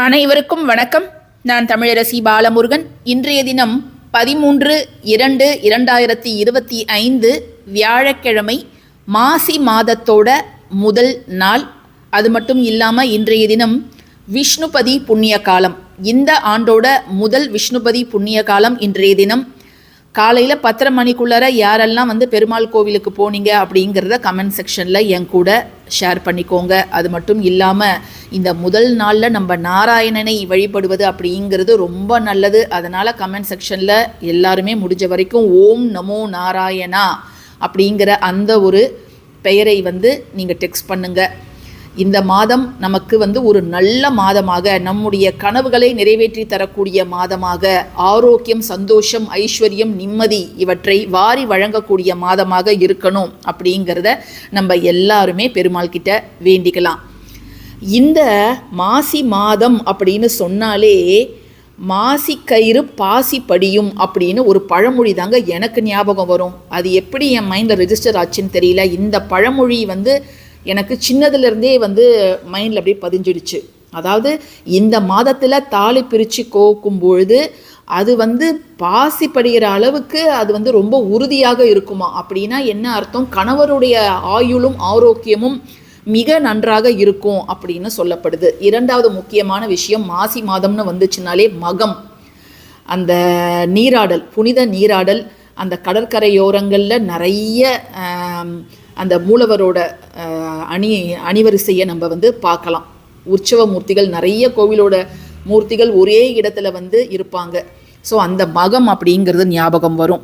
அனைவருக்கும் வணக்கம். நான் தமிழரசி பாலமுருகன். இன்றைய தினம் பதிமூன்று இரண்டு இரண்டாயிரத்தி இருபத்தி ஐந்து வியாழக்கிழமை மாசி மாதத்தோட முதல் நாள். அது மட்டும் இல்லாமல் இன்றைய தினம் விஷ்ணுபதி புண்ணிய காலம் இந்த ஆண்டோட முதல் விஷ்ணுபதி புண்ணிய காலம் இன்றைய தினம். காலையில் பத்தரை மணிக்குள்ளார யாரெல்லாம் வந்து பெருமாள் கோவிலுக்கு போனீங்க அப்படிங்கிறத கமெண்ட் செக்ஷனில் என் கூட ஷேர் பண்ணிக்கோங்க. அது மட்டும் இல்லாமல் இந்த முதல் நாளில் நம்ம நாராயணனை வழிபடுவது அப்படிங்கிறது ரொம்ப நல்லது. அதனால் கமெண்ட் செக்ஷனில் எல்லாருமே முடிஞ்ச வரைக்கும் ஓம் நமோ நாராயணா அப்படிங்கிற அந்த ஒரு பெயரை வந்து நீங்கள் டெக்ஸ்ட் பண்ணுங்கள் இந்த மாதம் நமக்கு வந்து ஒரு நல்ல மாதமாக நம்முடைய கனவுகளை நிறைவேற்றி தரக்கூடிய மாதமாக ஆரோக்கியம் சந்தோஷம் ஐஸ்வர்யம் நிம்மதி இவற்றை வாரி வழங்கக்கூடிய மாதமாக இருக்கணும் அப்படிங்கிறத நம்ம எல்லாருமே பெருமாள் கிட்ட வேண்டிக்கலாம். இந்த மாசி மாதம் அப்படின்னு சொன்னாலே மாசி கயிறு பாசி படியும் அப்படின்னு ஒரு பழமொழி தாங்க எனக்கு ஞாபகம் வரும். அது எப்படி என் மைண்டில் ரெஜிஸ்டர் ஆச்சுன்னு தெரியல. இந்த பழமொழி வந்து எனக்கு சின்னதுலேருந்தே வந்து மைண்டில் அப்படியே பதிஞ்சிடுச்சு. அதாவது இந்த மாதத்தில் தாலி பிரித்து கோக்கும் பொழுது அது வந்து பாசி படுகிற அளவுக்கு அது வந்து ரொம்ப உறுதியாக இருக்குமா? அப்படின்னா என்ன அர்த்தம்? கணவருடைய ஆயுளும் ஆரோக்கியமும் மிக நன்றாக இருக்கும் அப்படின்னு சொல்லப்படுது. இரண்டாவது முக்கியமான விஷயம் மாசி மாதம்னு வந்துச்சுனாலே மகம். அந்த நீராடல் புனித நீராடல் அந்த கடற்கரையோரங்களில் நிறைய அந்த மூலவரோட அணி அணிவரிசையை நம்ம வந்து பார்க்கலாம். உற்சவ மூர்த்திகள் நிறைய கோவிலோட மூர்த்திகள் ஒரே இடத்துல வந்து இருப்பாங்க. ஸோ அந்த மகம் அப்படிங்கிறது ஞாபகம் வரும்.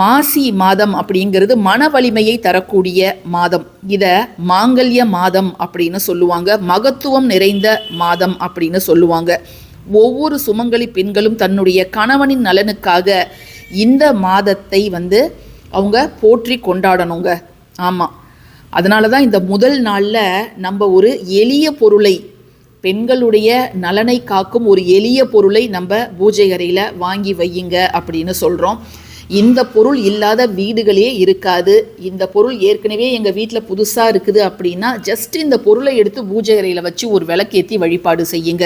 மாசி மாதம் அப்படிங்கிறது மன வலிமையை தரக்கூடிய மாதம். இதை மாங்கல்ய மாதம் அப்படின்னு சொல்லுவாங்க. மகத்துவம் நிறைந்த மாதம் அப்படின்னு சொல்லுவாங்க. ஒவ்வொரு சுமங்கலி பெண்களும் தன்னுடைய கணவனின் நலனுக்காக இந்த மாதத்தை வந்து அவங்க போற்றி கொண்டாடணுங்க. ஆமாம் அதனால தான் இந்த முதல் நாளில் நம்ம ஒரு எளிய பொருளை பெண்களுடைய நலனை காக்கும் ஒரு எளிய பொருளை நம்ம பூஜை அறையில் வாங்கி வையுங்க அப்படின்னு சொல்கிறோம் இந்த பொருள் இல்லாத வீடுகளே இருக்காது. இந்த பொருள் ஏற்கனவே எங்கள் வீட்டில் புதுசாக இருக்குது அப்படின்னா ஜஸ்ட் இந்த பொருளை எடுத்து பூஜை அறையில் வச்சு ஒரு விளக்கேற்றி வழிபாடு செய்யுங்க.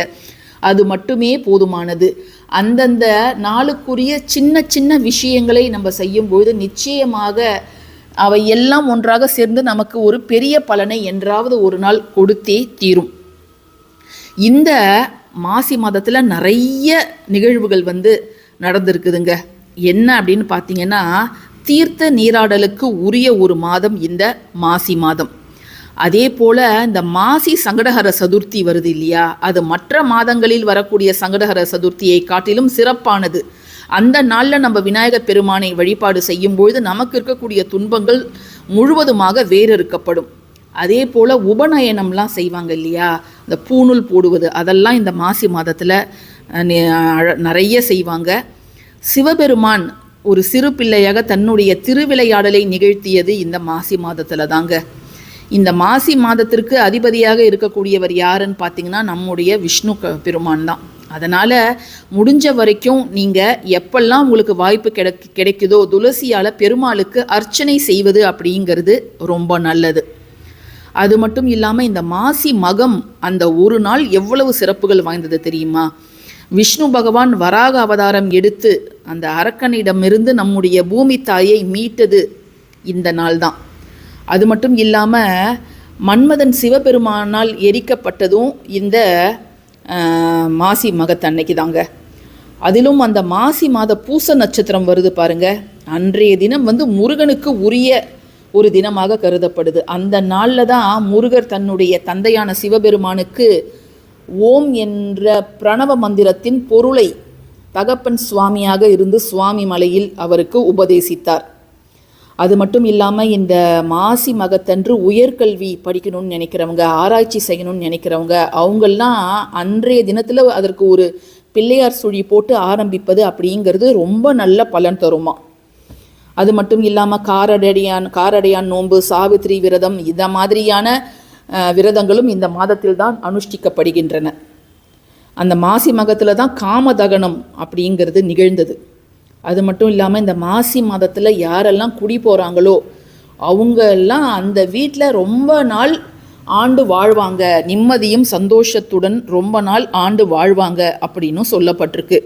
அது மட்டுமே போதுமானது. அந்தந்த நாளுக்குரிய சின்ன சின்ன விஷயங்களை நம்ம செய்யும்பொழுது நிச்சயமாக அவை எல்லாம் ஒன்றாக சேர்ந்து நமக்கு ஒரு பெரிய பலனை என்றாவது ஒரு நாள் கொடுத்தே தீரும். இந்த மாசி மாதத்தில் நிறைய நிகழ்வுகள் வந்து நடந்திருக்குதுங்க. என்ன அப்படின்னு பார்த்தீங்கன்னா தீர்த்த நீராடலுக்கு உரிய ஒரு மாதம் இந்த மாசி மாதம். அதே போல் இந்த மாசி சங்கடஹர சதுர்த்தி வருது இல்லையா? அது மற்ற மாதங்களில் வரக்கூடிய சங்கடஹர சதுர்த்தியை காட்டிலும் சிறப்பானது. அந்த நாளில் நம்ம விநாயகர் பெருமானை வழிபாடு செய்யும்பொழுது நமக்கு இருக்கக்கூடிய துன்பங்கள் முழுவதுமாக வேறறுக்கப்படும் அதே போல் உபநயனம்லாம் செய்வாங்க இல்லையா? இந்த பூணூல் போடுவது அதெல்லாம் இந்த மாசி மாதத்தில் நிறைய செய்வாங்க. சிவபெருமான் ஒரு சிறு பிள்ளையாக தன்னுடைய திருவிளையாடலை நிகழ்த்தியது இந்த மாசி மாதத்தில் தாங்க. இந்த மாசி மாதத்திற்கு அதிபதியாக இருக்கக்கூடியவர் யாருன்னு பார்த்தீங்கன்னா நம்முடைய விஷ்ணு க- பெருமான் தான். அதனால் முடிஞ்ச வரைக்கும் நீங்கள் எப்பெல்லாம் உங்களுக்கு வாய்ப்பு கிடை கிடைக்குதோ துளசியால் பெருமாளுக்கு அர்ச்சனை செய்வது அப்படிங்கிறது ரொம்ப நல்லது. அது மட்டும் இல்லாமல் இந்த மாசி மகம் அந்த ஒரு நாள் எவ்வளவு சிறப்புகள் வாய்ந்தது தெரியுமா? விஷ்ணு பகவான் வராக அவதாரம் எடுத்து அந்த அரக்கனிடமிருந்து நம்முடைய பூமி தாயை மீட்டது இந்த நாள் தான். அது மட்டும் இல்லாமல் மன்மதன் சிவபெருமானால் எரிக்கப்பட்டதும் இந்த மாசி மாசி மகத்தன்னைக்கு தாங்க. அதிலும் அந்த மாசி மாத பூச நட்சத்திரம் வருது பாருங்க. அன்றைய தினம் வந்து முருகனுக்கு உரிய ஒரு தினமாக கருதப்படுது. அந்த நாளில் தான் முருகர் தன்னுடைய தந்தையான சிவபெருமானுக்கு ஓம் என்ற பிரணவ மந்திரத்தின் பொருளை தகப்பன் சுவாமியாக இருந்து சுவாமி மலையில் அவருக்கு உபதேசித்தார். அது மட்டும் இல்லாமல் இந்த மாசி மகத்தன்று உயர்கல்வி படிக்கணும்னு நினைக்கிறவங்க ஆராய்ச்சி செய்யணும்னு நினைக்கிறவங்க அவங்கெல்லாம் அன்றைய தினத்தில் அதற்கு ஒரு பிள்ளையார் சுழி போட்டு ஆரம்பிப்பது அப்படிங்கிறது ரொம்ப நல்ல பலன் தருமா. அது மட்டும் இல்லாமல் காரடையான் காரடையான் நோன்பு சாவித்திரி விரதம் இந்த மாதிரியான விரதங்களும் இந்த மாதத்தில் தான் அனுஷ்டிக்கப்படுகின்றன. அந்த மாசி மகத்தில் தான் காமதகனம் அப்படிங்கிறது நிகழ்ந்தது. அது மட்டும் இல்லாமல் இந்த மாசி மாதத்தில் யாரெல்லாம் குடி போகிறாங்களோ அவங்க எல்லாம் அந்த வீட்டில் ரொம்ப நாள் ஆண்டு வாழ்வாங்க. நிம்மதியும் சந்தோஷத்துடன் ரொம்ப நாள் ஆண்டு வாழ்வாங்க அப்படின்னும் சொல்லப்பட்டிருக்கு.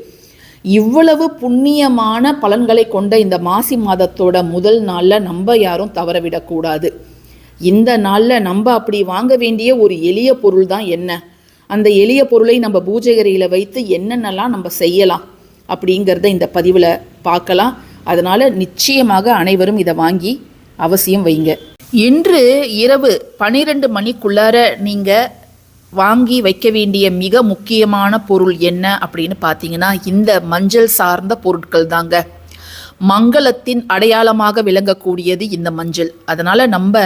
இவ்வளவு புண்ணியமான பலன்களை கொண்ட இந்த மாசி மாதத்தோட முதல் நாளில் நம்ம யாரும் தவறவிடக்கூடாது இந்த நாளில் நம்ம அப்படி வாங்க வேண்டிய ஒரு எளிய பொருள் தான் என்ன? அந்த எளிய பொருளை நம்ம பூஜைகரையில் வைத்து என்னென்னலாம் நம்ம செய்யலாம்? அப்படிங்கிறத இந்த பதிவில் பார்க்கலாம். அதனால் நிச்சயமாக அனைவரும் இதை வாங்கி அவசியம் வைங்க. இன்று இரவு பனிரெண்டு மணிக்குள்ளார நீங்கள் வாங்கி வைக்க வேண்டிய மிக முக்கியமான பொருள் என்ன அப்படின்னு பார்த்தீங்கன்னா இந்த மஞ்சள் சார்ந்த பொருட்கள் தாங்க. மங்களத்தின் அடையாளமாக விளங்கக்கூடியது இந்த மஞ்சள். அதனால் நம்ம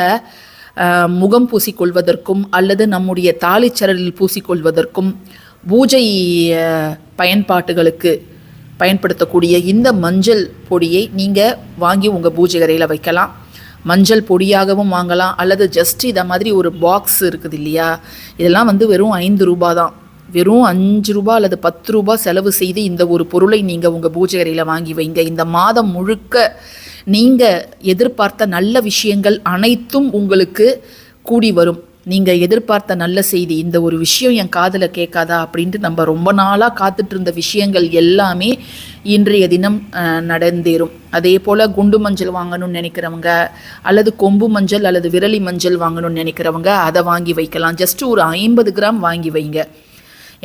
முகம் பூசிக்கொள்வதற்கும் அல்லது நம்முடைய தாலிச்சரலில் பூசிக்கொள்வதற்கும் பூஜை பயன்பாட்டுகளுக்கு பயன்படுத்தக்கூடிய இந்த மஞ்சள் பொடியை நீங்கள் வாங்கி உங்கள் பூஜைகரையில் வைக்கலாம். மஞ்சள் பொடியாகவும் வாங்கலாம். அல்லது ஜஸ்ட் இதை மாதிரி ஒரு பாக்ஸ் இருக்குது இல்லையா? இதெல்லாம் வந்து வெறும் ஐந்து ரூபா தான். வெறும் அஞ்சு ரூபா அல்லது பத்து ரூபா செலவு செய்து இந்த ஒரு பொருளை நீங்கள் உங்கள் பூஜைகரையில் வாங்கி வைங்க. இந்த மாதம் முழுக்க நீங்கள் எதிர்பார்த்த நல்ல விஷயங்கள் அனைத்தும் உங்களுக்கு கூடி வரும். நீங்கள் எதிர்பார்த்த நல்ல செய்தி இந்த ஒரு விஷயம் என் காதில் கேட்காதா அப்படின்ட்டு நம்ம ரொம்ப நாளாக காத்துட்டு இருந்த விஷயங்கள் எல்லாமே இன்றைய தினம் நடந்தேறும். அதே போல் குண்டு மஞ்சள் வாங்கணும்னு நினைக்கிறவங்க அல்லது கொம்பு மஞ்சள் அல்லது விரலி மஞ்சள் வாங்கணும்னு நினைக்கிறவங்க அதை வாங்கி வைக்கலாம். ஜஸ்ட் ஒரு ஐம்பது கிராம் வாங்கி வைங்க.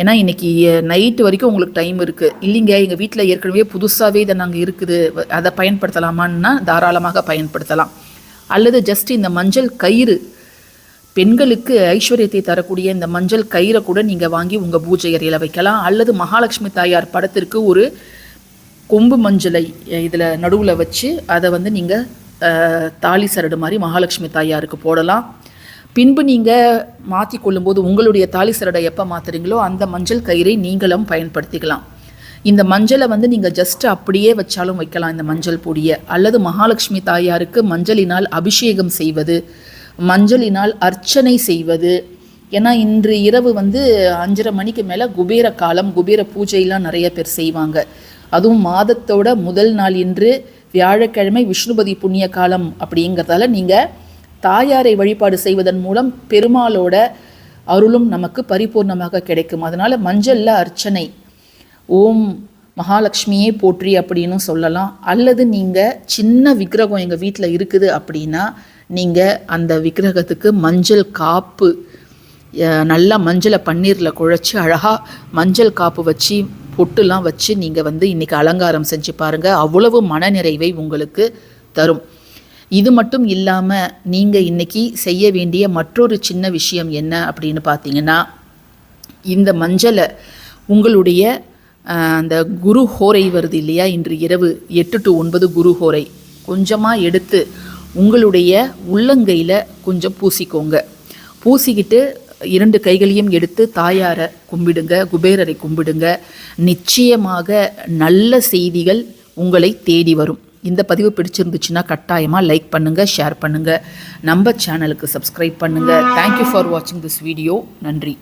ஏன்னா இன்றைக்கி நைட்டு வரைக்கும் உங்களுக்கு டைம் இருக்குது இல்லைங்க எங்கள் வீட்டில் ஏற்கனவே புதுசாகவே இதை நாங்கள் இருக்குது. அதை பயன்படுத்தலாமான்னா தாராளமாக பயன்படுத்தலாம். அல்லது ஜஸ்ட் இந்த மஞ்சள் கயிறு பெண்களுக்கு ஐஸ்வர்யத்தை தரக்கூடிய இந்த மஞ்சள் கயிறை கூட நீங்கள் வாங்கி உங்கள் பூஜை அறையில் வைக்கலாம். அல்லது மகாலட்சுமி தாயார் படத்திற்கு ஒரு கொம்பு மஞ்சளை இதில் நடுவில் வச்சு அதை வந்து நீங்கள் தாலி சரடு மாதிரி மகாலட்சுமி தாயாருக்கு போடலாம். பின்பு நீங்கள் மாற்றி கொள்ளும்போது உங்களுடைய தாலி சரடை எப்போ மாற்றுறீங்களோ அந்த மஞ்சள் கயிறை நீங்களும் பயன்படுத்திக்கலாம். இந்த மஞ்சளை வந்து நீங்கள் ஜஸ்ட் அப்படியே வச்சாலும் வைக்கலாம் இந்த மஞ்சள் பொடியை. அல்லது மகாலட்சுமி தாயாருக்கு மஞ்சளினால் அபிஷேகம் செய்வது மஞ்சளினால் அர்ச்சனை செய்வது. ஏன்னா இன்று இரவு வந்து அஞ்சரை மணிக்கு மேலே குபேர காலம் குபேர பூஜையெல்லாம் நிறைய பேர் செய்வாங்க. அதுவும் மாதத்தோட முதல் நாள் இன்று வியாழக்கிழமை விஷ்ணுபதி புண்ணிய காலம் அப்படிங்கிறதால நீங்கள் தாயாரை வழிபாடு செய்வதன் மூலம் பெருமாளோட அருளும் நமக்கு பரிபூர்ணமாக கிடைக்கும். அதனால் மஞ்சளில் அர்ச்சனை. ஓம் மகாலட்சுமியே போற்றி அப்படின்னு சொல்லலாம். அல்லது நீங்கள் சின்ன விக்கிரகம் எங்கள் வீட்டில் இருக்குது அப்படின்னா நீங்கள் அந்த விக்கிரகத்துக்கு மஞ்சள் காப்பு நல்லா மஞ்சளை பன்னீரில் குழைச்சி அழகாக மஞ்சள் காப்பு வச்சு பொட்டுலாம் வச்சு நீங்கள் வந்து இன்றைக்கி அலங்காரம் செஞ்சு பாருங்கள் அவ்வளவு மனநிறைவை உங்களுக்கு தரும். இது மட்டும் இல்லாமல் நீங்கள் இன்றைக்கி செய்ய வேண்டிய மற்றொரு சின்ன விஷயம் என்ன அப்படின்னு பார்த்தீங்கன்னா இந்த மஞ்சளை உங்களுடைய அந்த குரு ஹோரை வருது இல்லையா? இன்று இரவு எட்டு டு ஒன்பது குரு ஹோரை கொஞ்சமாக எடுத்து உங்களுடைய உள்ளங்கையில் கொஞ்சம் பூசிக்கோங்க. பூசிக்கிட்டு இரண்டு கைகளையும் எடுத்து தாயாரை கும்பிடுங்க குபேரரை கும்பிடுங்க. நிச்சயமாக நல்ல செய்திகள் உங்களை தேடி வரும். இந்த பதிவு பிடிச்சிருந்துச்சுன்னா கட்டாயமாக லைக் பண்ணுங்கள் ஷேர் பண்ணுங்கள் நம்ம சேனலுக்கு சப்ஸ்கிரைப் பண்ணுங்கள் தேங்க்யூ ஃபார் வாட்சிங் திஸ் வீடியோ நன்றி.